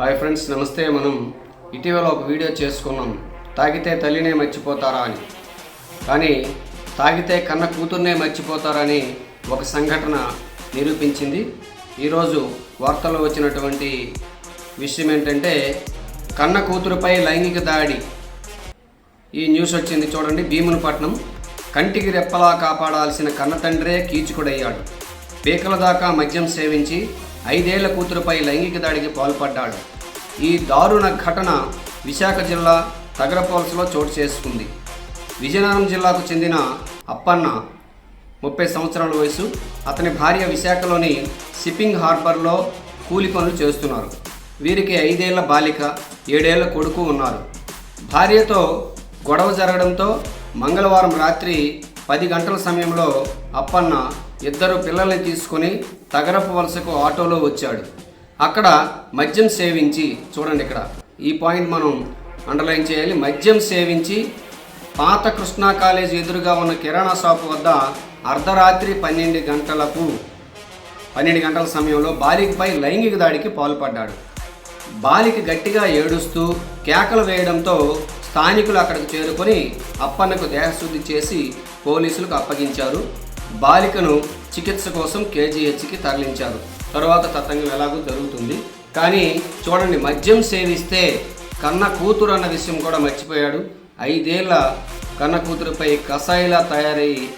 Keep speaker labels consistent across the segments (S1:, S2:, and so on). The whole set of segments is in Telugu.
S1: హాయ్ ఫ్రెండ్స్ నమస్తే. మనం ఇటీవల ఒక వీడియో చేసుకున్నాం. తాగితే తల్లినే మర్చిపోతారా అని. కానీ తాగితే కన్న కూతుర్నే మర్చిపోతారని ఒక సంఘటన నిరూపించింది. ఈరోజు వార్తల్లో వచ్చినటువంటి విషయం ఏంటంటే కన్న కూతురుపై లైంగిక దాడి. ఈ న్యూస్ వచ్చింది చూడండి. భీమునిపట్నం కంటికి రెప్పలా కాపాడాల్సిన కన్న తండ్రే కీచుకుడయ్యాడు. పీకల దాకా మద్యం సేవించి ఐదేళ్ళ కూతురుపై లైంగిక దాడికి పాల్పడ్డాడు. ఈ దారుణ ఘటన విశాఖ జిల్లా తగరపోల్స్లో చోటు చేసుకుంది. విజయనగరం జిల్లాకు చెందిన అప్పన్న ముప్పై సంవత్సరాల వయసు. అతని భార్య విశాఖలోని షిప్పింగ్ హార్బర్లో కూలి పనులు చేస్తున్నారు. వీరికి ఐదేళ్ళ బాలిక ఏడేళ్ళ కొడుకు ఉన్నారు. భార్యతో గొడవ జరగడంతో మంగళవారం రాత్రి పది గంటల సమయంలో అప్పన్న ఇద్దరు పిల్లల్ని తీసుకొని తగరపు వలసకు ఆటోలో వచ్చాడు. అక్కడ మద్యం సేవించి చూడండి ఇక్కడ. ఈ పాయింట్ మనం అండర్లైన్ చేయాలి. మద్యం సేవించి పాత కృష్ణా కాలేజ్ ఎదురుగా ఉన్న కిరాణా షాపు వద్ద అర్ధరాత్రి పన్నెండు గంటలకు పన్నెండు గంటల సమయంలో బాలికపై లైంగిక దాడికి పాల్పడ్డాడు. బాలిక గట్టిగా ఏడుస్తూ కేకలు వేయడంతో స్థానికులు అక్కడికి చేరుకొని అప్పన్నకు దేహశుద్ధి చేసి పోలీసులకు అప్పగించారు. బాలికను చికిత్స కోసం కేజీహెచ్కి తరలించారు. తరువాత తతంగం ఎలాగో జరుగుతుంది. కానీ చూడండి మద్యం సేవిస్తే కన్న కూతురు అన్న విషయం కూడా మర్చిపోయాడు. ఐదేళ్ళ కన్న కూతురుపై కషాయిలా తయారయ్యి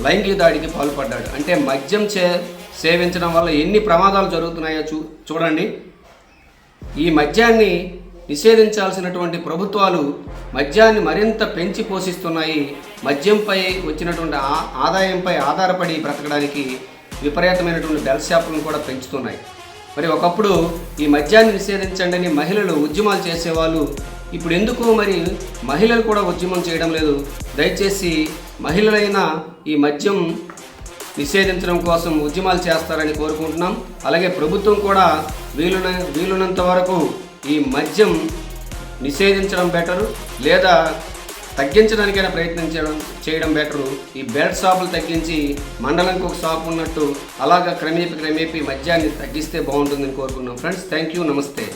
S1: లైంగిక దాడికి పాల్పడ్డాడు. అంటే మద్యం చే సేవించడం వల్ల ఎన్ని ప్రమాదాలు జరుగుతున్నాయో చూ చూడండి. ఈ మద్యాన్ని నిషేధించాల్సినటువంటి ప్రభుత్వాలు మద్యాన్ని మరింత పెంచి పోషిస్తున్నాయి. మద్యంపై వచ్చినటువంటి ఆ- ఆదాయంపై ఆధారపడి బ్రతకడానికి విపరీతమైనటువంటి బెల్ షాపులను కూడా పెంచుతున్నాయి. మరి ఒకప్పుడు ఈ మద్యాన్ని నిషేధించండి అని మహిళలు ఉద్యమాలు చేసేవాళ్ళు ఇప్పుడు ఎందుకు మరి మహిళలు కూడా ఉద్యమం చేయడం లేదు? దయచేసి మహిళలైన ఈ మద్యం నిషేధించడం కోసం ఉద్యమాలు చేస్తారని కోరుకుంటున్నాం. అలాగే ప్రభుత్వం కూడా వీలున వీలున్నంత వరకు ఈ మద్యం నిషేధించడం బెటరు లేదా తగ్గించడానికైనా ప్రయత్నం చేయడం బెటరు. ఈ బెల్ట్ షాపులు తగ్గించి మండలంకి ఒక షాప్ ఉన్నట్టు అలాగా క్రమేపీ క్రమేపీ మద్యాన్ని తగ్గిస్తే బాగుంటుందని కోరుకున్నాం ఫ్రెండ్స్ థ్యాంక్ యూ నమస్తే.